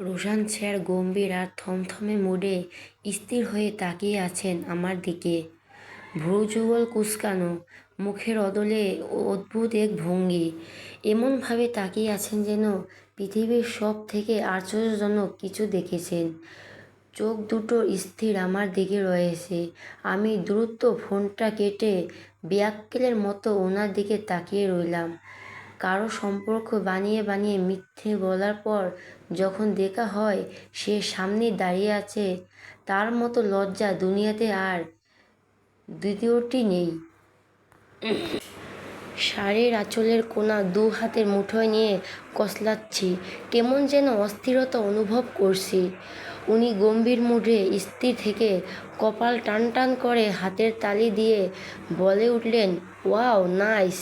Roshan sir গম্ভীর আর থমথমে মুডে স্থির হয়ে তাকিয়ে আছেন আমার দিকে। ভ্রুযুগল কুঁচকানো মুখের অদলে অদ্ভুত এক ভঙ্গি। এমনভাবে তাকিয়ে আছেন যেন পৃথিবীর সব থেকে আশ্চর্যজনক কিছু দেখেছেন। চোখ দুটো স্থির আমার দিকে রয়েছে। আমি দ্রুত ফোনটা কেটে ব্যাককেলের মতো ওনার দিকে তাকিয়ে রইলাম। কারও সম্পর্ক বানিয়ে বানিয়ে মিথ্যে বলার পর যখন দেখা হয় সে সামনে দাঁড়িয়ে আছে, তার মতো লজ্জা দুনিয়াতে আর দ্বিতীয়টি নেই। শাড়ির আঁচলের কোনা দু হাতের মুঠোয় নিয়ে কসলাচ্ছি, কেমন যেন অস্থিরতা অনুভব করছি। উনি গম্ভীর মুডে স্থির থেকে কপাল টান টান করে হাতের তালি দিয়ে বলে উঠলেন, ওয়াও, নাইস।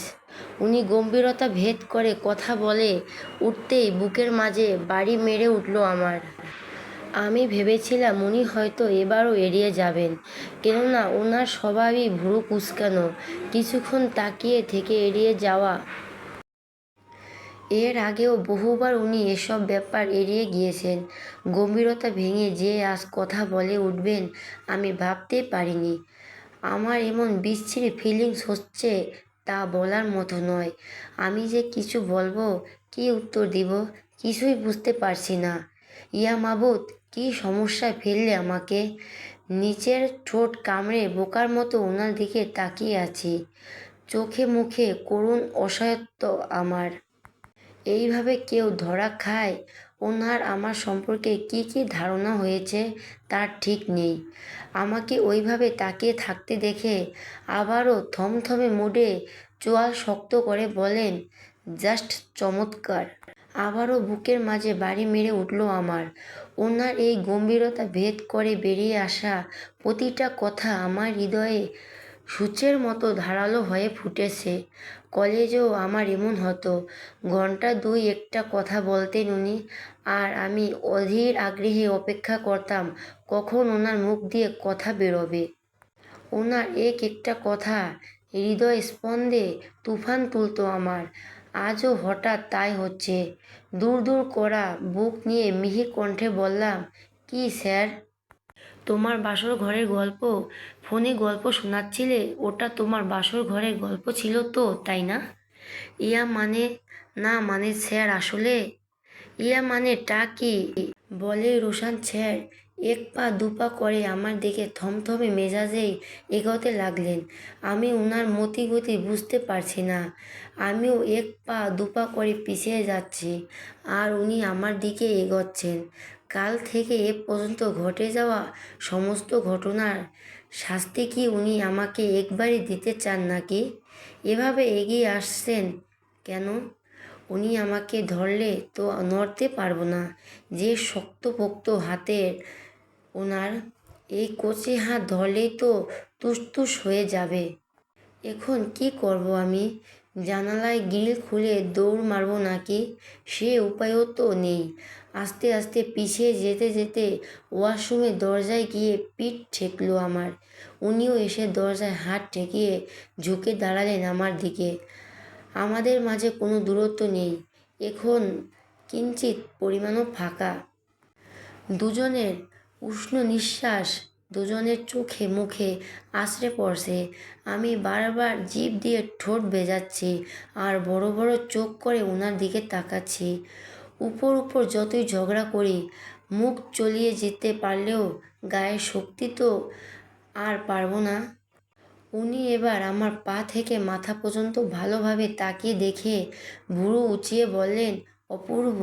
উনি গম্ভীরতা ভেদ করে কথা বলে উঠতেই বুকের মাঝে বাড়ি মেরে উঠল আমার। আমি ভেবেছিলাম উনি হয়তো এবারও এড়িয়ে যাবেন, কেননা ওনার স্বভাবই ভুরু কুঁচকানো, কিছুক্ষণ তাকিয়ে থেকে এড়িয়ে যাওয়া। এর আগেও বহুবার উনি এসব ব্যাপার এড়িয়ে গিয়েছেন, গম্ভীরতা ভেঙে যে আজ কথা বলে উঠবেন আমি ভাবতেই পারিনি। আমার এমন বিচ্ছিরি ফিলিংস হচ্ছে তা বলার মতো নয়। আমি যে কিছু বলব, কি উত্তর দিব, কিছুই বুঝতে পারছি না। ইয়া মাবুত কি সমস্যায় ফেললে আমাকে? নিচের ঠোঁট কামড়ে বোকার মতো ওনার দিকে তাকিয়ে আছি। চোখে মুখে করুণ অসহায়ত্ব আমার। এইভাবে কেউ ধরা খায়? ওনার আমার সম্পর্কে কি কি ধারণা হয়েছে তার ঠিক নেই। আমাকে ওইভাবে তাকিয়ে থাকতে দেখে আবারও থমথমে মুডে চোয়াল শক্ত করে বলেন, জাস্ট চমৎকার। আবারও বুকের মাঝে বাড়ি মেরে উঠল আমার। ওনার এই গম্ভীরতা ভেদ করে বেরিয়ে আসা প্রতিটা কথা আমার হৃদয়ে সূচের মতো ধারালো হয়ে ফুটেছে। কলেজেও আমার এমন হতো। ঘণ্টা দুই একটা কথা বলতেন উনি, আর আমি অধীর আগ্রহে অপেক্ষা করতাম, কখন ওনার মুখ দিয়ে কথা বেরোবে। ওনার এক একটা কথা হৃদয় স্পন্দে তুফান তুলতো আমার। আজও হঠাৎ তাই হচ্ছে। দূর দূর করা বুক নিয়ে মিহি কণ্ঠে বললাম, কি স্যার? তোমার বাসর ঘরের গল্প? ফোনে গল্প শোনাচ্ছিলে? ওটা তোমার বাসর ঘরের গল্প ছিল তো, তাই না? ইয়া মানে না মানে স্যার আসলে? ইয়া মানে টা কি? বলে রোশান, স্যার, এক পা দু পা করে আমার দিকে থমথমে মেজাজেই এগোতে লাগলেন। আমি ওনার মতিগতি বুঝতে পারছি না। আমিও এক পা দু পা করে পিছিয়ে যাচ্ছি, আর উনি আমার দিকে এগোচ্ছেন। কাল থেকে এ পর্যন্ত ঘটে যাওয়া সমস্ত ঘটনার শাস্তি কি উনি আমাকে একবারই দিতে চান নাকি? এভাবে এগিয়ে আসছেন কেন? উনি আমাকে ধরলে তো নড়তে পারব না। যে শক্তপোক্ত হাতের ওনার এই কচি হাত ধরলেই তো তুসতুস হয়ে যাবে। এখন কি করব আমি? জানালায় গ্রিল খুলে দৌড় মারবো নাকি? সে উপায়ও তো নেই। আস্তে আস্তে পিছিয়ে যেতে যেতে ওয়াশরুমের দরজায় গিয়ে পিঠ ঠেকলো আমার। উনিও এসে দরজায় হাত ঠেকিয়ে ঝুঁকে দাঁড়ালেন আমার দিকে। আমাদের মাঝে কোনো দূরত্ব নেই। এখন কিঞ্চিত পরিমাণও ফাঁকা। দুজনের উষ্ণ নিঃশ্বাস দুজনের চোখে মুখে আশ্রে পড়ছে। আমি বারবার জিভ দিয়ে ঠোঁট ভেজাচ্ছি আর বড় বড় চোখ করে ওনার দিকে তাকাচ্ছি। উপর উপর যতই ঝগড়া করি, মুখ চলিয়ে যেতে পারলেও গায়ের শক্তি তো আর পারব না। উনি এবার আমার পা থেকে মাথা পর্যন্ত ভালোভাবে তাকিয়ে দেখে ভুরু উঁচিয়ে বললেন, অপূর্ব।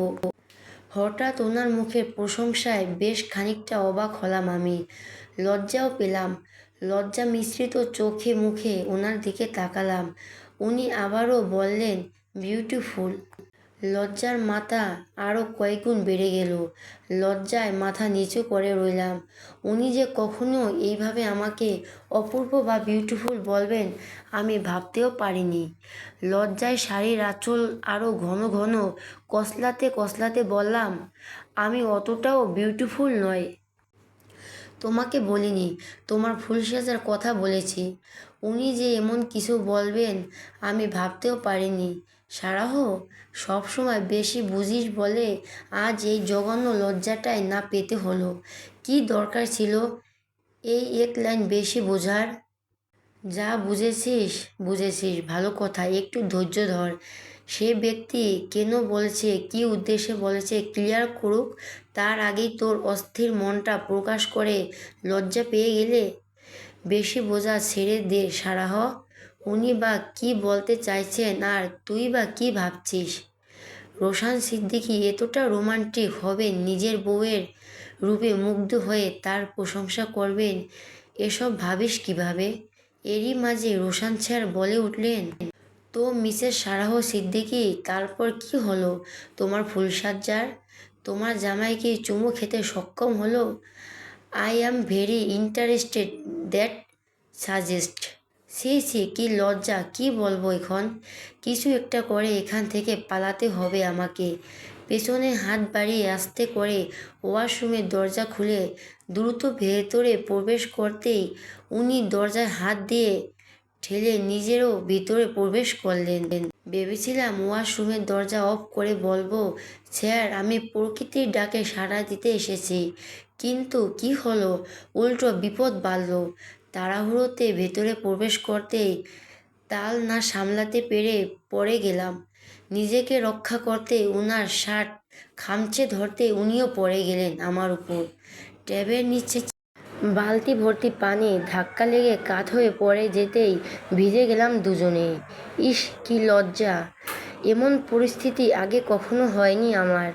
হঠাৎ ওনার মুখের প্রশংসায় বেশ খানিকটা অবাক হলাম আমি। লজ্জাও পেলাম। লজ্জা মিশ্রিত চোখে মুখে ওনার দিকে তাকালাম। উনি আবারও বললেন বিউটিফুল লজ্জার মাথা আরও কয়েকগুণ বেড়ে গেল। লজ্জায় মাথা নিচু করে রইলাম। উনি যে কখনো এইভাবে আমাকে অপূর্ব বা বিউটিফুল বলবেন, আমি ভাবতেও পারিনি। লজ্জায় শাড়ির আঁচল আরও ঘন ঘন কসলাতে কসলাতে বললাম, আমি অতটাও বিউটিফুল নয় তোমাকে বলিনি, তোমার ফুল সাজার কথা বলেছি। উনি যে এমন কিছু বলবেন, আমি ভাবতেও পারিনি। সারাহ সবসময় বেশি বুঝিস বলে আজ এই জঘন্য লজ্জাটাই না পেতে হলো। কি দরকার ছিল? এই এক লাইন বেশি বোঝার? যা বুঝেছিস বুঝেছিস, ভালো কথা, একটু ধৈর্য ধর। সে ব্যক্তি কেন বলেছে, কি উদ্দেশ্যে বলেছে ক্লিয়ার করুক, তার আগেই তোর অস্থির মনটা প্রকাশ করে লজ্জা পেয়ে গেলে? বেশি বোঝা ছেড়ে দে, সারাহ। উনি বা কি বলতে চাইছেন আর তুই বা কি ভাবছিস? রোশান সিদ্দিকী এতটা রোমান্টিক হবেন নিজের বউয়ের রূপে মুগ্ধ হয়ে তার প্রশংসা করবেন, এসব ভাবিস কীভাবে? এরই মাঝে রোশান স্যার বলে উঠলেন, তো মিসেস সারাহ সিদ্দিকি, তারপর কি হলো? তোমার ফুলসাজ্জার তোমার জামাই কি চুমু খেতে সক্ষম হলো? I am very interested that suggest. সে সে কি লজ্জা, কি বলব এখন? কিছু একটা করে এখান থেকে পালাতে হবে আমাকে। পেছনে হাত বাড়িয়ে আস্তে করে ওয়াশরুমের দরজা খুলে দ্রুত ভেতরে প্রবেশ করতেই উনি দরজায় হাত দিয়ে ঠেলে নিজেরও ভিতরে প্রবেশ করলেন। ভেবেছিলাম ওয়াশরুমের দরজা অফ করে বলব, স্যার, আমি প্রকৃতির ডাকে সাড়া দিতে এসেছি। কিন্তু কি হলো? উল্টো বিপদ বাড়ল। তাড়াহুড়োতে ভেতরে প্রবেশ করতেই তাল না সামলাতে পেরে পড়ে গেলাম। নিজেকে রক্ষা করতে উনার শার্ট খামচে ধরতে উনিও পড়ে গেলেন আমার উপর। ট্যাবের নিচে বালতি ভর্তি পানি ধাক্কা লেগে কাত হয়ে পড়ে যেতেই ভিজে গেলাম দুজনে। ইস, কি লজ্জা। এমন পরিস্থিতি আগে কখনো হয়নি আমার।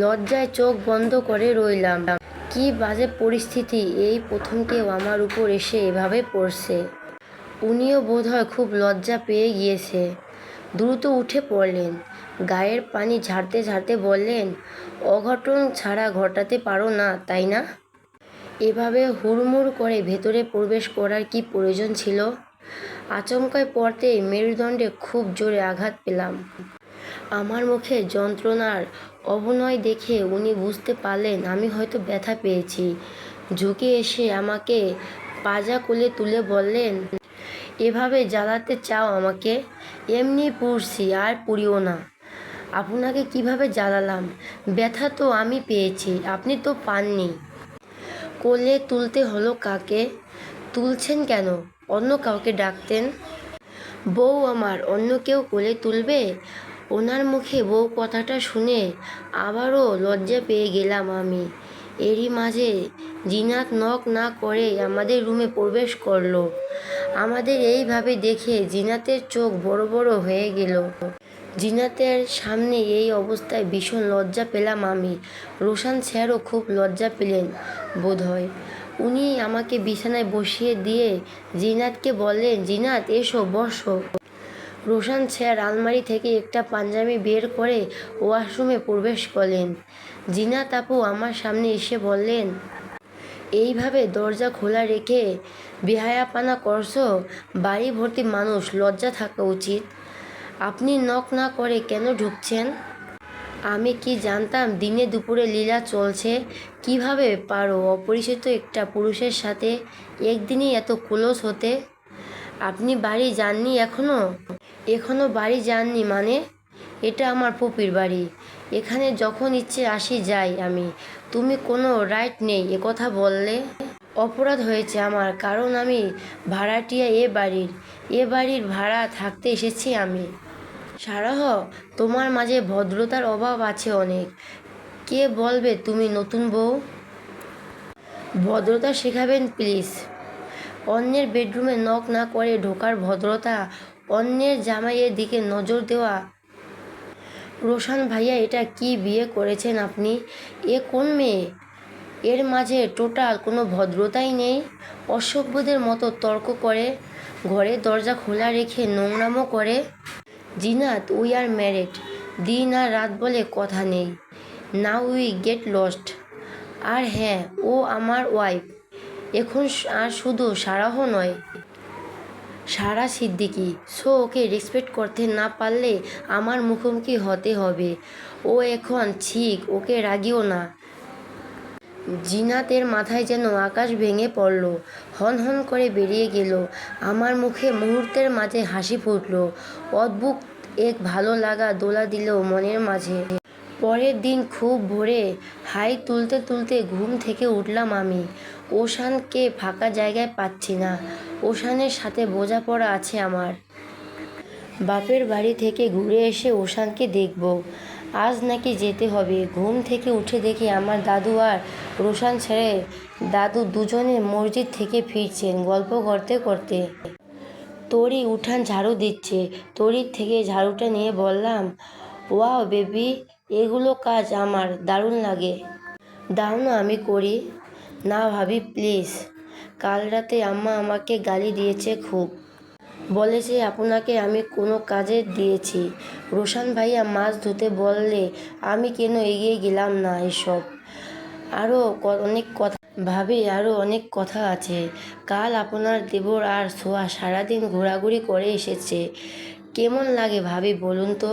লজ্জায় চোখ বন্ধ করে রইলাম। কি বাজে পরিস্থিতি, এই প্রথম কেউ আমার উপর এসে এভাবে পড়ছে। উনিও বোধহয় খুব লজ্জা পেয়ে গিয়েছে। দ্রুত উঠে পড়লেন। গায়ের পানি ঝাড়তে ঝাড়তে বললেন, অঘটন ছাড়া ঘটাতে পারো না, তাই না? এভাবে হুড়মুড় করে ভেতরে প্রবেশ করার কি প্রয়োজন ছিল? আচমকায় পড়তেই মেরুদণ্ডে খুব জোরে আঘাত পেলাম। আমার মুখে যন্ত্রণার অভিনয় দেখে উনি বুঝতে পারলেন, আমি হয়তো ব্যথা পেয়েছি। ঝুঁকে এসে আমাকে পাজা কোলে তুলে বললেন, এভাবে জ্বালাতে চাও আমাকে? এমনি পুড়ছি, আর পুড়িও না। আপনাকে কীভাবে জ্বালালাম? ব্যথা তো আমি পেয়েছি, আপনি তো পাননি। কোলে তুলতে হলো কাকে? তুলছেন কেন? অন্য কাউকে ডাকতেন? বউ আমার, অন্য কেউ কোলে তুলবে? ওনার মুখে বউ কথাটা শুনে আবারও লজ্জা পেয়ে গেলাম আমি। এরই মাঝে জিনাত নক না করে আমাদের রুমে প্রবেশ করল। আমাদের এইভাবে দেখে জিনাতের চোখ বড় বড় হয়ে গেল। জিনাতের সামনে এই অবস্থায় ভীষণ লজ্জা পেলাম আমি। রোশান স্যারও খুব লজ্জা পেলেন বোধহয়। উনি আমাকে বিছানায় বসিয়ে দিয়ে জিনাতকে বললেন, জিনাত, এসো, বসো। রোশান স্যার আলমারি থেকে একটা পাঞ্জাবি বের করে ওয়াশরুমে প্রবেশ করলেন। জিনা তাপু আমার সামনে এসে বললেন, এইভাবে দরজা খোলা রেখে বেহায়াপানা করছ বাড়ি ভর্তি মানুষ, লজ্জা থাকা উচিত। আপনি নক না করে কেন ঢুকছেন? আমি কি জানতাম দিনে দুপুরে লীলা চলছে, কীভাবে পারো অপরিচিত একটা পুরুষের সাথে একদিনই এত ক্লোজ হতে? আপনি বাড়ি যাননি এখনও? এখনও বাড়ি যাননি মানে? এটা আমার পুপির বাড়ি। এখানে যখন ইচ্ছে আসি যাই আমি। তুমি কোনো রাইট নেই কথা বললে। অপরাধ হয়েছে আমার, কারণ আমি ভাড়াটিয়া এ বাড়ির। এ বাড়ির ভাড়া থাকতে এসেছি আমি। সারাহ, তোমার মাঝে ভদ্রতার অভাব আছে অনেক। কে বলবে তুমি নতুন বউ? ভদ্রতা শেখাবেন প্লিজ অন্যের বেডরুমে নক না করে ঢোকার ভদ্রতা অন্যের জামাইয়ের দিকে নজর দেওয়া। রোশান ভাইয়া, এটা কি বিয়ে করেছেন আপনি? এ কোন মেয়ে? এর মাঝে টোটাল কোনো ভদ্রতাই নেই। অসভ্যদের মতো তর্ক করে ঘরে দরজা খোলা রেখে নোংরামো করে। Zeenat, we are married. দিন আর রাত বলে কথা নেই। Now we get lost. আর হ্যাঁ ও আমার ওয়াইফ। এখন আর শুধু সারাহ নয়। সারা সিদ্দিকি। সো, ওকে রেসপেক্ট করতে না পারলে আমার মুখোমুখি হতে হবে। ও এখন ঠিক, ওকে রাগিও না। জিনাতের মাথায় যেন আকাশ ভেঙে পড়ল, হন হন করে বেরিয়ে গেল। আমার মুখে মুহূর্তের মাঝে হাসি ফুটল। অদ্ভুত এক ভালো লাগা দোলা দিল মনের মাঝে। পরের দিন খুব ভোরে হাই তুলতে তুলতে ঘুম থেকে উঠলাম আমি। ওশানকে ফাঁকা জায়গায় পাচ্ছি না। ওশানের সাথে বোঝাপড়া আছে আমার। বাপের বাড়ি থেকে ঘুরে এসে ওশানকে দেখব। আজ নাকি যেতে হবে। ঘুম থেকে উঠে দেখি আমার দাদু আর রোশান ছেড়ে দাদু দুজনে মসজিদ থেকে ফিরছেন গল্প করতে করতে। তরি উঠান ঝাড়ু দিচ্ছে। তরির থেকে ঝাড়ুটা নিয়ে বললাম, ওয়াও বেবি, এগুলো কাজ আমার, দারুণ লাগে। দাও না, আমি করি। না ভাবি প্লিজ কাল রাতে আম্মা আমাকে গালি দিয়েছে খুব। বলেছে আপনাকে আমি কোনো কাজে দিয়েছি। রোশান ভাইয়া মাছ ধুতে বললে আমি কেন এগিয়ে গেলাম না এসব? আরও অনেক কথা ভাবি আরও অনেক কথা আছে। কাল আপনার দেবর আর সোয়া সারাদিন ঘোরাঘুরি করে এসেছে। কেমন লাগে ভাবি বলুন তো?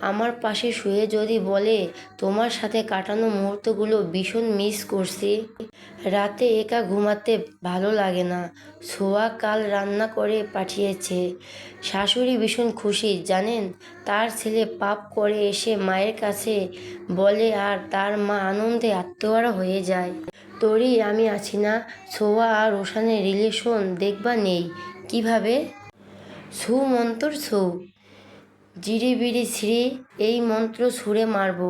আমার পাশে শুয়ে যদি বলে, তোমার সাথে কাটানো মুহূর্তগুলো ভীষণ মিস করছি। রাতে একা ঘুমাতে ভালো লাগে না। সোয়া কাল রান্না করে পাঠিয়েছে। শাশুড়ি ভীষণ খুশি, জানেন? তার ছেলে পাপ করে এসে মায়ের কাছে বলে আর তার মা আনন্দে আত্মহারা হয়ে যায়। তোরই আমি আছি না। সোয়া আর রোশানের রিলেশন দেখবা নেই। কীভাবে? সু মন্তর সু। জিরি বিড়ি শ্রী এই মন্ত্র সুরে মারব।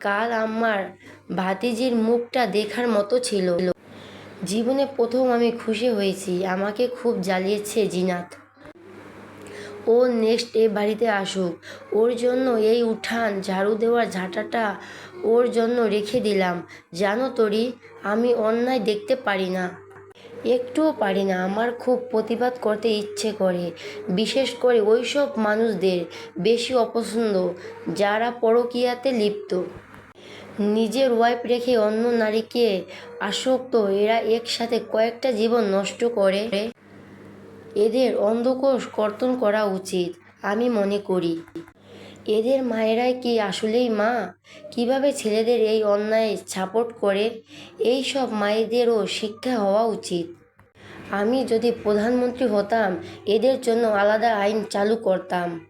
কাল আমার ভাতিজির মুখটা দেখার মতো ছিল। জীবনে প্রথম আমি খুশি হয়েছি। আমাকে খুব জ্বালিয়েছে জিনাত। ও নেক্সট এ বাড়িতে আসুক। ওর জন্য এই উঠান ঝাড়ু দেওয়ার ঝাঁটাটা ওর জন্য রেখে দিলাম। জানো তরি, আমি অন্যায় দেখতে পারি না। একটুও পারি না। আমার খুব প্রতিবাদ করতে ইচ্ছে করে। বিশেষ করে ওইসব মানুষদের বেশি অপছন্দ, যারা পরকীয়াতে লিপ্ত। নিজের ওয়াইফ রেখে অন্য নারীকে আসক্ত, এরা একসাথে কয়েকটা জীবন নষ্ট করে। এদের অন্ধকোষ কর্তন করা উচিত, আমি মনে করি। এদের মায়েরাই কি আসলেই মা? কীভাবে ছেলেদের এই অন্যায় সাপোর্ট করে? এই সব মায়েদেরও শিক্ষা হওয়া উচিত। আমি যদি প্রধানমন্ত্রী হতাম, এদের জন্য আলাদা আইন চালু করতাম।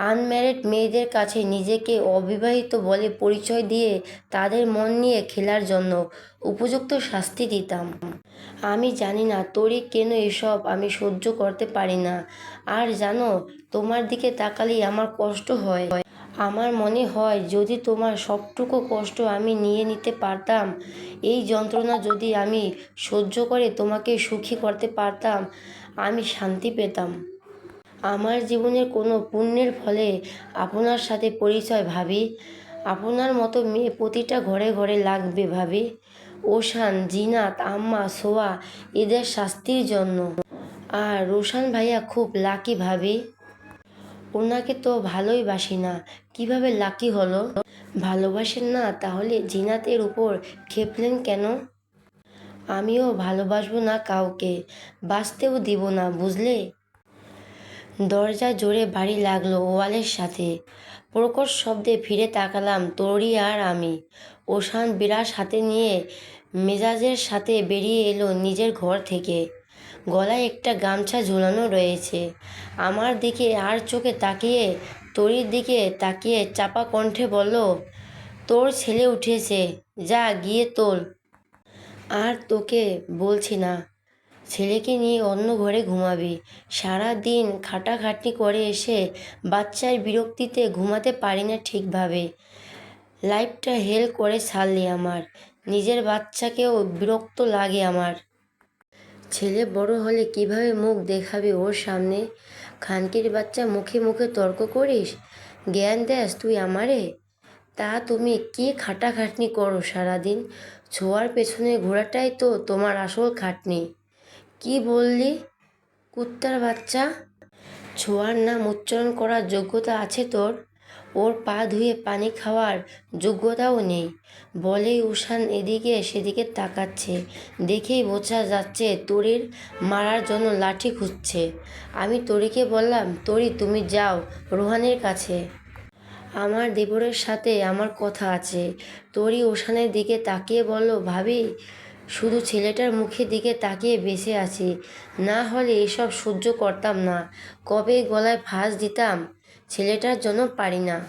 আনম্যারিড মেয়েদের কাছে নিজেকে অবিবাহিত বলে পরিচয় দিয়ে তাদের মন নিয়ে খেলার জন্য উপযুক্ত শাস্তি দিতাম। আমি জানি না তোরই কেন এসব আমি সহ্য করতে পারি না। আর জানো, তোমার দিকে তাকালেই আমার কষ্ট হয়। আমার মনে হয় যদি তোমার সবটুকু কষ্ট আমি নিয়ে নিতে পারতাম, এই যন্ত্রণা যদি আমি সহ্য করে তোমাকে সুখী করতে পারতাম, আমি শান্তি পেতাম। আমার জীবনের কোনো পুণ্যের ফলে আপনার সাথে পরিচয় ভাবি। আপনার মতো মেয়ে প্রতিটা ঘরে ঘরে লাগবে ভাবি। ওশান, জিনাত, আম্মা, সোয়া, এদের শাস্তির জন্য। আর রোশান ভাইয়া খুব লাকি ভাবি। ওনাকে তো ভালোই বাসি না, কীভাবে লাকি হলো? ভালোবাসেন না, তাহলে জিনাতের উপর খেপলেন কেন? আমিও ভালোবাসবো না কাউকে, বাঁচতেও দিব না, বুঝলে? দরজা জোরে বাড়ি লাগল ওয়ালের সাথে। প্রকট শব্দে ফিরে তাকালাম তরি আর আমি। ওশান বিরাস হাতে নিয়ে মেজাজের সাথে বেরিয়ে এলো নিজের ঘর থেকে। গলায় একটা গামছা ঝুলানো রয়েছে। আমার দিকে আর চোখে তাকিয়ে তরির দিকে তাকিয়ে চাপা কণ্ঠে বলল, তোর ছেলে উঠেছে, যা গিয়ে তোল। আর তোকে বলছি না। ছেলেকে নিয়ে অন্য ঘরে ঘুমাবি। সারা দিন খাটাখাটনি করে এসে বাচ্চার বিরক্তিতে ঘুমাতে পারি না ঠিকভাবে। লাইফটা হেল করে ছাড়লি আমার। নিজের বাচ্চাকেও বিরক্ত লাগে আমার। ছেলে বড় হলে কীভাবে মুখ দেখাবে ওর সামনে? খানকির বাচ্চা মুখে মুখে তর্ক করিস? জ্ঞান দেস তুই আমারে? তা তুমি কি খাটাখাটনি করো সারাদিন? ছোঁয়ার পেছনে ঘোরাটাই তো তোমার আসল খাটনি। কি বললি? কুত্তার বাচ্চা? ছোঁয়ার নাম উচ্চারণ করার যোগ্যতা আছে তোর? ওর পা ধুয়ে পানি খাওয়ার যোগ্যতাও নেই। বলেই উষান এদিকে সেদিকে তাকাচ্ছে। দেখেই বোঝা যাচ্ছে তরির মারার জন্য লাঠি খুঁজছে। আমি তরিকে বললাম, তরি, তুমি যাও রোহানের কাছে। আমার দেবরের সাথে আমার কথা আছে। তোরই ওশানের দিকে তাকিয়ে বলল, ভাবি শুধু ছেলেটার মুখের দিকে তাকিয়ে বেঁচে আছি। না হলে এসব সহ্য করতাম না। কবে গলায় ফাঁস দিতাম? ছেলেটার জন্য পারি না।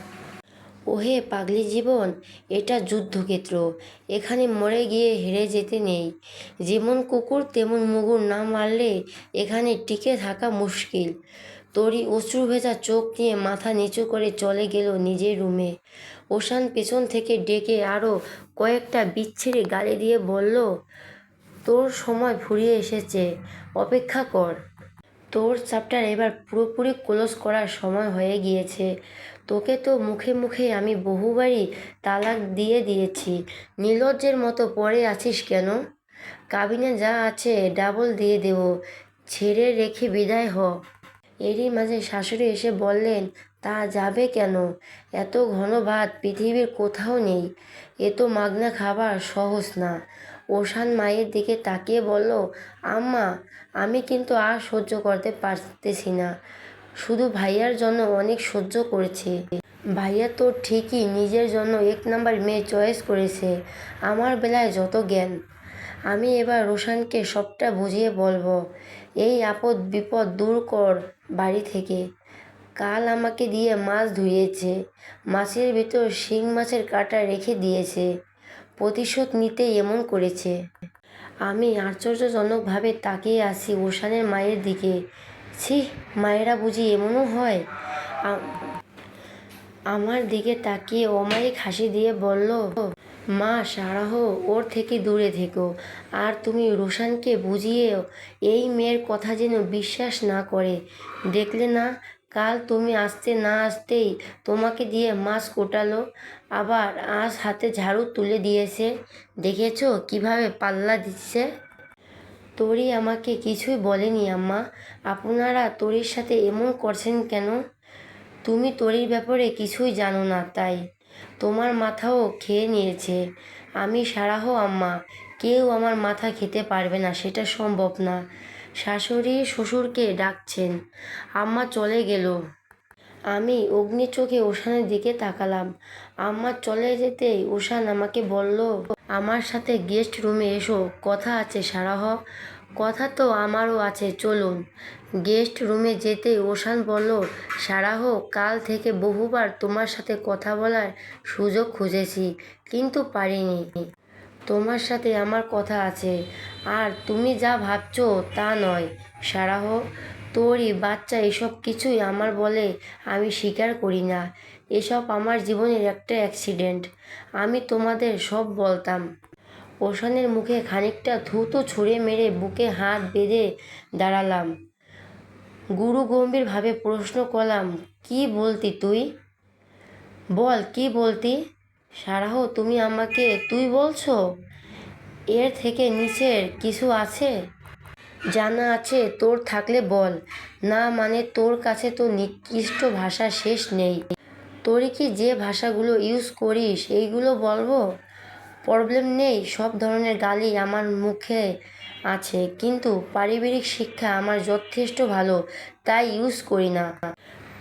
ওহে পাগলি জীবন, এটা যুদ্ধক্ষেত্র। এখানে মরে গিয়ে হেরে যেতে নেই। যেমন কুকুর, তেমন মুগুর না মারলে এখানে টিকে থাকা মুশকিল। তরি অশ্রু ভেজা চোখ নিয়ে মাথা নিচু করে চলে গেল নিজের রুমে। ওশান পেছন থেকে ডেকে আরও কয়েকটা বিচ্ছিরি গালি দিয়ে বলল, তোর সময় ফুরিয়ে এসেছে, অপেক্ষা কর। তোর চ্যাপ্টার এবার পুরোপুরি ক্লোজ করার সময় হয়ে গিয়েছে। তোকে তো মুখে মুখে আমি বহুবারই তালাক দিয়ে দিয়েছি। নীলজ্জের মতো পড়ে আছিস কেন? কাবিনে যা আছে ডাবল দিয়ে দেব। ছেড়ে রেখে বিদায় হ। এরই মাঝে শাশুড়ি এসে বললেন তা যাবে কেন? এত ঘন ভাত পৃথিবীর কোথাও নেই। এ তো মাগনা খাবার, সহজ না। ওশান মায়ের দিকে তাকিয়ে বলল, আম্মা, আমি কিন্তু আর সহ্য করতে পারতেছি না। শুধু ভাইয়ার জন্য অনেক সহ্য করেছি। ভাইয়া তো ঠিকই নিজের জন্য এক নাম্বার মেয়ে চয়েস করেছে। আমার বেলায় যত জ্ঞান। আমি এবার রোশানকে সবটা বুঝিয়ে বলব। এই আপদ বিপদ দূর কর বাড়ি থেকে। কাল আমাকে দিয়ে মাছ ধুইয়েছে মাছের ভিতর শিং মাছের কাঁটা রেখে দিয়েছে। প্রতিশোধ নিতে এমন করেছে। আমি আশ্চর্যজনকভাবে তাকিয়ে আসি ওশানের মায়ের দিকে। ছি, মায়েরা বুঝি এমনও হয়? আমার দিকে তাকিয়ে অমায়িক হাসি দিয়ে বলল, মা, সারাহ, ওর থেকে দূরে থেকো। আর তুমি রোশানকে বুঝিয়ে এই মেয়ের কথা যেন বিশ্বাস না করে। দেখলে না কাল তুমি আসতে না আসতেই তোমাকে দিয়ে মাছ কোটালো, আবার আজ হাতে ঝাড়ু তুলে দিয়েছে। দেখেছ কীভাবে পাল্লা দিচ্ছে? তরি আমাকে কিছুই বলেনি, আম্মা। আপনারা তরির সাথে এমন করছেন কেন? তুমি তরির ব্যাপারে কিছুই জানো না, তাই। তোমার মাথাও খেয়ে নিয়েছে। আমি সারাহ, আম্মা। কেউ আমার মাথা খেতে পারবে না, সেটা সম্ভব না। শাশুড়ি শ্বশুরকে ডাকছেন। আম্মা চলে গেল। আমি অগ্নি চোখে ওশানের দিকে তাকালাম। আম্মা চলে যেতেই ওশান আমাকে বলল, আমার সাথে গেস্ট রুমে এসো, কথা আছে সারাহ। কথা তো আমারও আছে, চলুন। গেস্ট রুমে যেতেই ওশান বলল, সারাহ, কাল থেকে বহুবার তোমার সাথে কথা বলার সুযোগ খুঁজেছি, কিন্তু পারিনি। তোমার সাথে আমার কথা আছে। আর তুমি যা ভাবছ তা নয়। সারাহ, তোরই বাচ্চা এসব কিছুই আমার বলে আমি স্বীকার করি না। এসব আমার জীবনের একটা অ্যাক্সিডেন্ট আমি তোমাদের সব বলতাম। ওশানের মুখে খানিকটা থুতু ছুঁড়ে মেরে বুকে হাত বেঁধে দাঁড়ালাম। গুরু গম্ভীরভাবে প্রশ্ন করলাম, কি বলতি তুই? বল, কি বলতি? সারাহ, তুমি আমাকে তুই বলছো? এর থেকে নিচের কিছু আছে? জানা আছে, তোর থাকলে বল। না মানে তোর কাছে তো নিকৃষ্ট ভাষা শেষ নেই। তোরই কি যে ভাষাগুলো ইউজ করিস, এইগুলো বলব? প্রবলেম নেই, সব ধরনের গালি আমার মুখে আছে। কিন্তু পারিবারিক শিক্ষা আমার যথেষ্ট ভালো, তাই ইউজ করি না।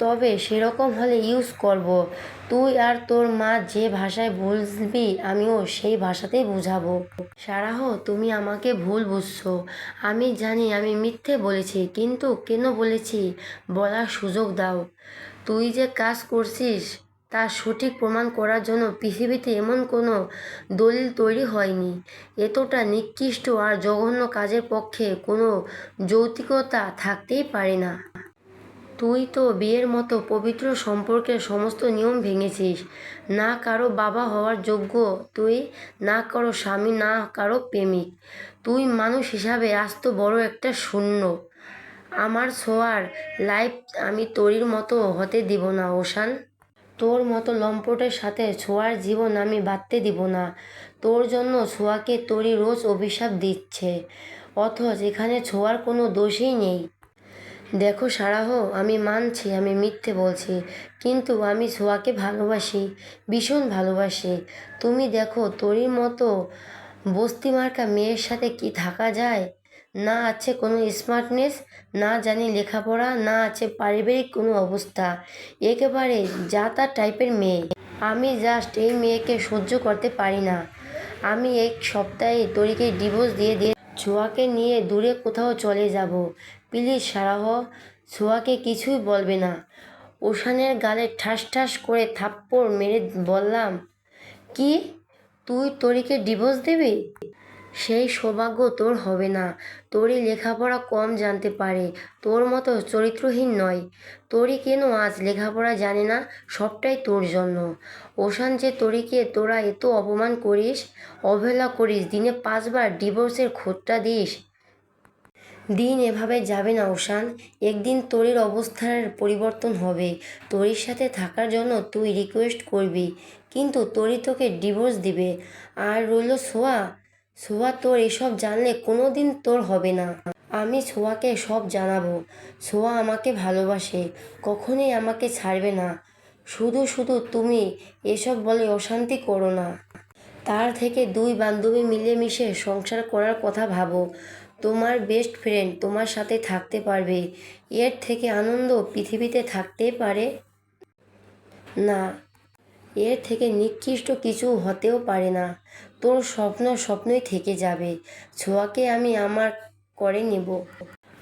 তবে সেরকম হলে ইউজ করব। তুই আর তোর মা যে ভাষায় বুঝবি, আমিও সেই ভাষাতেই বুঝাবো। সারাহ, তুমি আমাকে ভুল বুঝছ। আমি জানি আমি মিথ্যে বলেছি, কিন্তু কেন বলেছি বলার সুযোগ দাও। তুই যে কাজ করছিস, তা সঠিক প্রমাণ করার জন্য পৃথিবীতে এমন কোনো দলিল তৈরি হয়নি। এতটা নিকৃষ্ট আর জঘন্য কাজের পক্ষে কোনো যৌক্তিকতা থাকতেই পারে না। তুই তো বিয়ের মতো পবিত্র সম্পর্কের সমস্ত নিয়ম ভেঙেছিস। না কারও বাবা হওয়ার যোগ্য তুই, না কারও স্বামী, না কারও প্রেমিক। তুই মানুষ হিসাবে আস্ত বড় একটা শূন্য। আমার ছোঁয়ার লাইফ আমি তোরির মতো হতে দিব না, ওশান। তোর মতো লম্পটের সাথে ছোঁয়ার জীবন আমি বাঁধতে দিব না। তোর জন্য ছোঁয়াকে তরি রোজ অভিশাপ দিচ্ছে। অথচ এখানে ছোঁয়ার কোনো দোষই নেই। দেখো সারাহ, আমি মানছি, আমি মিথ্যে বলছি, কিন্তু আমি সোয়াকে ভালোবাসি, ভীষণ ভালোবাসি। তুমি দেখো, তোরই মতো বস্তি মার্কা মেয়ের সাথে কি থাকা যায়? না আছে কোনো স্মার্টনেস না জানি লেখাপড়া, না আছে পারিবারিক কোনো অবস্থা। একেবারে যাতা টাইপের মেয়ে। আমি জাস্ট এই মেয়েকে সহ্য করতে পারি না। আমি এক সপ্তাহে তরিকে ডিভোর্স দিয়ে দিয়ে ছোঁয়াকে নিয়ে দূরে কোথাও চলে যাব। প্লিজ, সারাহ, ছোঁয়াকে কিছুই বলবে না। ওশানের গালে ঠাস ঠাস করে থাপ্পড় মেরে বললাম, কি? তুই তরিকে ডিভোর্স দিবি? সেই সৌভাগ্য তোর হবে না। তোরই লেখাপড়া কম জানতে পারে, তোর মতো চরিত্রহীন নয়। তোরই কেন আজ লেখাপড়া জানে না? সবটাই তোর জন্য। ওশান যে তোরিকে তোরা এত অপমান করিস, অবহেলা করিস, দিনে পাঁচবার ডিভোর্সের খোঁজটা দিস। দিন এভাবে যাবে না ওশান। একদিন তোরির অবস্থার পরিবর্তন হবে। তোরির সাথে থাকার জন্য তুই রিকোয়েস্ট করবি। কিন্তু তোরি তোকে ডিভোর্স দিবে। আর রইল সোয়া। সোয়া তোর এসব জানলে কোনো দিন তোর হবে না। আমি সোয়াকে সব জানাব। সোয়া আমাকে ভালোবাসে, কখনোই আমাকে ছাড়বে না। শুধু শুধু তুমি এসব বলে অশান্তি করো না। তার থেকে দুই বান্ধবী মিলেমিশে সংসার করার কথা ভাবো। তোমার বেস্ট ফ্রেন্ড তোমার সাথে থাকতে পারবে। এর থেকে আনন্দ পৃথিবীতে থাকতে পারে? না, এর থেকে নিকৃষ্ট কিছু হতেও পারে না। তোর স্বপ্ন স্বপ্নই থেকে যাবে। ছোঁয়াকে আমি আমার করে নেব।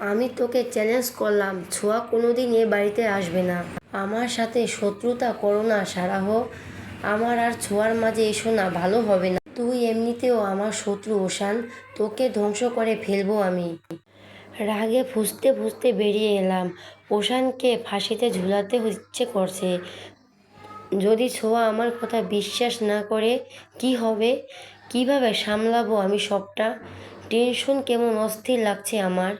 আমি তোকে চ্যালেঞ্জ করলাম। ছোঁয়া কোনোদিন এ বাড়িতে আসবে না। আমার সাথে শত্রুতা করো না, সারাহ। আমার আর ছোঁয়ার মাঝে এসো না, ভালো হবে না। তুই এমনিতেও আমার শত্রু, ওশান। তোকে ধ্বংস করে ফেলব আমি। রাগে ফুসতে ফুসতে বেরিয়ে এলাম। ওশানকে ফাঁসিতে ঝুলাতে ইচ্ছে করছে। যদি ছোঁয়া আমার কথা বিশ্বাস না করে, কি হবে? কীভাবে সামলাবো আমি সবটা? টেনশন কেমন অস্থির লাগছে আমার।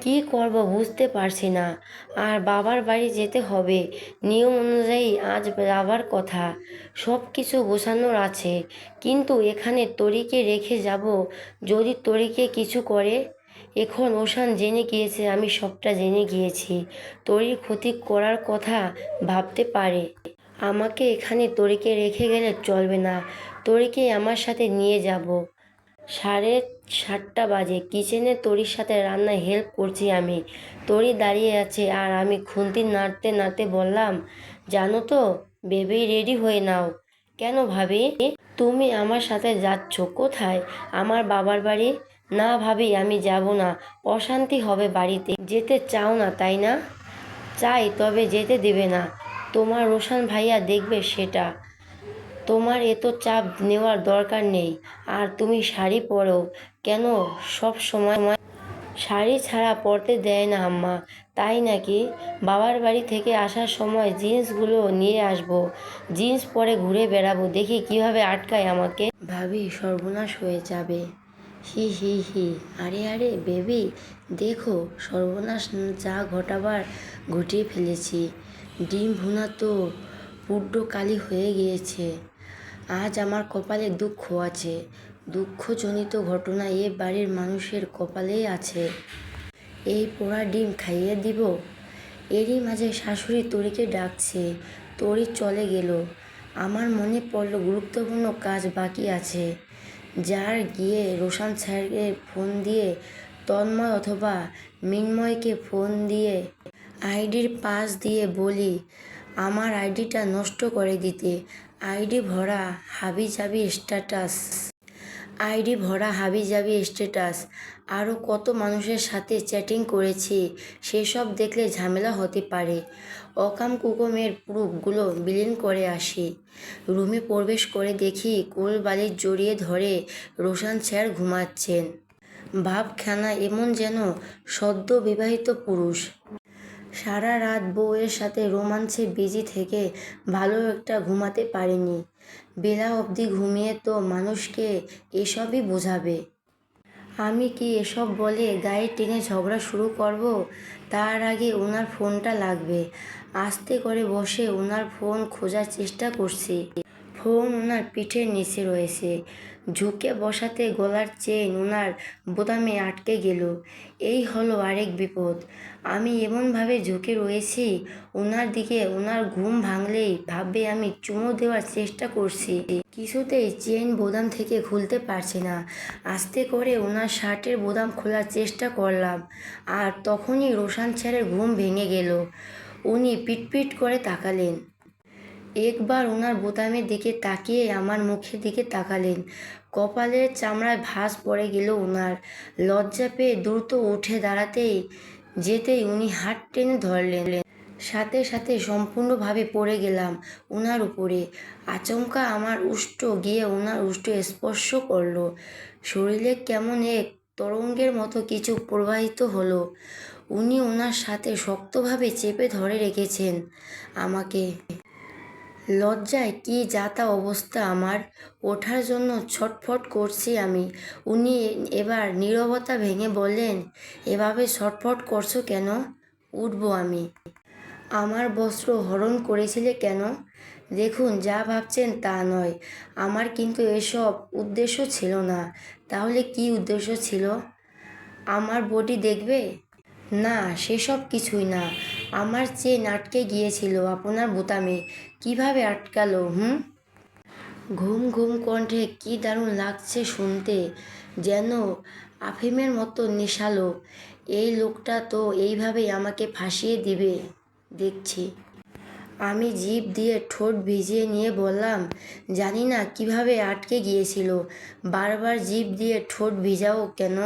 কি করব বুঝতে পারছি না। আর বাবার বাড়ি যেতে হবে। নিয়ম অনুযায়ী আজ যাবার কথা। সব কিছু গোছানোর আছে। কিন্তু এখানে তরিকে রেখে যাব। যদি তরিকে কিছু করে, এখন ওশান জেনে গিয়েছে আমি সবটা জেনে গিয়েছি। তরির ক্ষতি করার কথা ভাবতে পারে। আমাকে এখানে তরিকে রেখে গেলে চলবে না। তরিকে আমার সাথে নিয়ে যাব। সাড়ে সাতটা বাজে। কিচেনে তরির সাথে রান্নায় হেল্প করছি আমি। তরি দাঁড়িয়ে আছে আর আমি খুন্তি নাড়তে নাড়তে বললাম, জানো তো বেবি রেডি হয়ে নাও। কেন ভাবি? তুমি আমার সাথে যাচ্ছ কোথায়? আমার বাবার বাড়ি? না ভাবি, আমি যাব না। অশান্তি হবে বাড়িতে। যেতে চাও না, তাই না? চাই, তবে যেতে দেবে না। তোমার রোশান ভাইয়া দেখবে সেটা। তোমার এত চাপ নেওয়ার দরকার নেই, আর তুমি শাড়ি পরো। কেন? সব সময় শাড়ি ছাড়া পরতে দেয় না আম্মা। তাই নাকি? বাবার বাড়ি থেকে আসার সময় জিন্সগুলো নিয়ে আসব। জিন্স পরে ঘুরে বেড়াবো। দেখি কীভাবে আটকায় আমাকে। ভাবি, সর্বনাশ হয়ে যাবে। হি হি হি। আরে আরে, বেবি, দেখো, সর্বনাশ যা ঘটাবার ঘটিয়ে ফেলেছি। ডিম ভুনা তো পুড্ড কালি হয়ে গিয়েছে। আজ আমার কপালে দুঃখ আছে। দুঃখজনিত ঘটনা এ বাড়ির মানুষের কপালেই আছে। এই পোড়া ডিম খাইয়ে দিব? এরই মাঝে শাশুড়ি তরিকে ডাকছে, তরি চলে গেল। আমার মনে পড়ল গুরুত্বপূর্ণ কাজ বাকি আছে। যার গিয়ে রোশান স্যারকে ফোন দিয়ে, তন্ময় অথবা মিন্ময়কে ফোন দিয়ে আইডির পাস দিয়ে বলি, আমার আইডিটা নষ্ট করে দিতে। আইডি ভরা হাবি জাবি স্ট্যাটাস আইডি ভরা হাবি জাবি স্ট্যাটাস আরও কত মানুষের সাথে চ্যাটিং করেছি, সেসব দেখলে ঝামেলা হতে পারে। অকাম কুকমের প্রুফগুলো বিলীন করে আসি। রুমে প্রবেশ করে দেখি কোল বালির জড়িয়ে ধরে রোশান স্যার ঘুমাচ্ছেন। ভাবখানা এমন যেন সদ্য বিবাহিত পুরুষ। সারা রাত বউয়ের সাথে রোমাঞ্চে বিজি থেকে ভালো একটা ঘুমাতে পারেনি। বেলা অবধি ঘুমিয়ে তো মানুষকে এসবই বোঝাবে। আমি কি এসব বলে গায়ে টেনে ঝগড়া শুরু করব? তার আগে ওনার ফোনটা লাগবে। আস্তে করে বসে ওনার ফোন খোঁজার চেষ্টা করছি। ফোন ওনার পিঠের নিচে রয়েছে। ঝুঁকে বসাতে গলার চেন ওনার বোতামে আটকে গেল। এই হলো আরেক বিপদ। আমি এমনভাবে ঝুঁকে রয়েছি ওনার দিকে ওনার ঘুম ভাঙলেই ভাববে আমি চুমো দেওয়ার চেষ্টা করছি। কিছুতেই চেন বোদাম থেকে খুলতে পারছি না। আস্তে করে ওনার শার্টের বোদাম খোলার চেষ্টা করলাম, আর তখনই রোশান স্যারের ঘুম ভেঙে গেল। উনি পিটপিট করে তাকালেন। একবার ওনার বোতামের দিকে তাকিয়ে আমার মুখের দিকে তাকালেন। কপালের চামড়ায় ভাঁজ পড়ে গেল ওনার লজ্জা পেয়ে দ্রুত উঠে দাঁড়াতেই, যেতেই উনি হাত টেনে ধরলেন। সাথে সাথে সম্পূর্ণভাবে পড়ে গেলাম ওনার উপরে। আচমকা আমার উষ্ট গিয়ে ওনার উষ্ট স্পর্শ করল। শরীরে কেমন এক তরঙ্গের মতো কিছু প্রবাহিত হলো। উনি ওনার সাথে শক্তভাবে চেপে ধরে রেখেছেন আমাকে। লজ্জায় কি যাতা অবস্থা আমার ওঠার জন্য ছটফট করছি আমি। উনি এবার নীরবতা ভেঙে বললেন, এভাবে ছটফট করছ কেন? উঠবো আমি। আমার বস্ত্র হরণ করেছিলে কেন? দেখুন, যা ভাবছেন তা নয়। আমার কিন্তু এসব উদ্দেশ্য ছিল না। তাহলে কি উদ্দেশ্য ছিল? আমার বডি দেখবে? না, সেসব কিছুই না। আমার চেন আটকে গিয়েছিল আপনার বোতামে। কীভাবে আটকালো, হুম? ঘুম ঘুম কণ্ঠে কি দারুণ লাগছে শুনতে, যেন আফিমের মতো নেশালো। এই লোকটা তো এইভাবেই আমাকে ফাঁসিয়ে দিবে, দেখছি। আমি জিভ দিয়ে ঠোঁট ভিজিয়ে নিয়ে বললাম, জানি না কীভাবে আটকে গিয়েছিল, বারবার জিভ দিয়ে ঠোঁট ভিজাও কেন?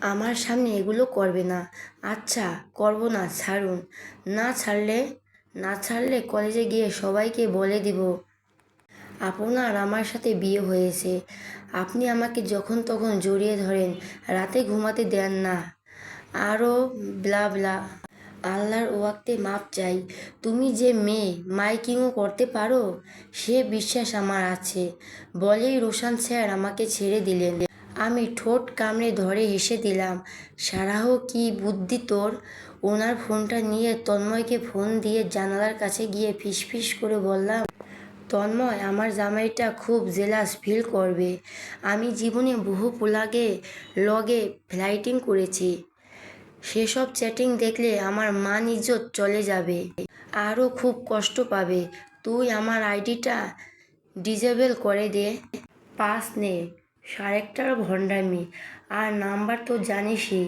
আমার সামনে এগুলো করবে না। আচ্ছা করব না, ছাড়ুন। না ছাড়লে না ছাড়লে কলেজে গিয়ে সবাইকে বলে দিব। আপনার আমার সাথে বিয়ে হয়েছে। আপনি আমাকে যখন তখন জড়িয়ে ধরেন, রাতে ঘুমাতে দেন না। আরও ব্লা ব্লা। আল্লাহর ওয়াক্তে মাপ চাই। তুমি যে মেয়ে, মাইকিংও করতে পারো? সে বিশ্বাস আমার আছে। বলেই রোশান স্যার আমাকে ছেড়ে দিলেন। আমি ঠোঁট কামড়ে ধরে হেসে দিলাম, সারাহ, কি বুদ্ধি তোর? ওনার ফোনটা নিয়ে তন্ময়কে ফোন দিয়ে জানালার কাছে গিয়ে ফিসফিস করে বললাম, তন্ময়, আমার জামাইটা খুব জেলাস ফিল করবে। আমি জীবনে বহু পোলাগে, লগে ফ্লাইটিং করেছি। সেসব চ্যাটিং দেখলে আমার মান ইজ্জত চলে যাবে, আরও খুব কষ্ট পাবে। তুই আমার আইডিটা ডিজেবল করে দে, পাস নে। সারেকটার ভণ্ডামি। আর নাম্বার তো জানিসই।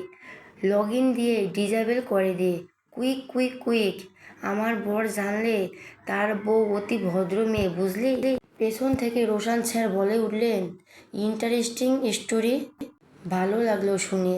লগ ইন দিয়ে ডিজেবল করে দে। Quick quick quick. আমার বর জানলে তার বউ অতি ভদ্র মেয়ে, বুঝলি? পেছন থেকে রোশান স্যার বলে উঠলেন ইন্টারেস্টিং স্টোরি ভালো লাগল শুনে।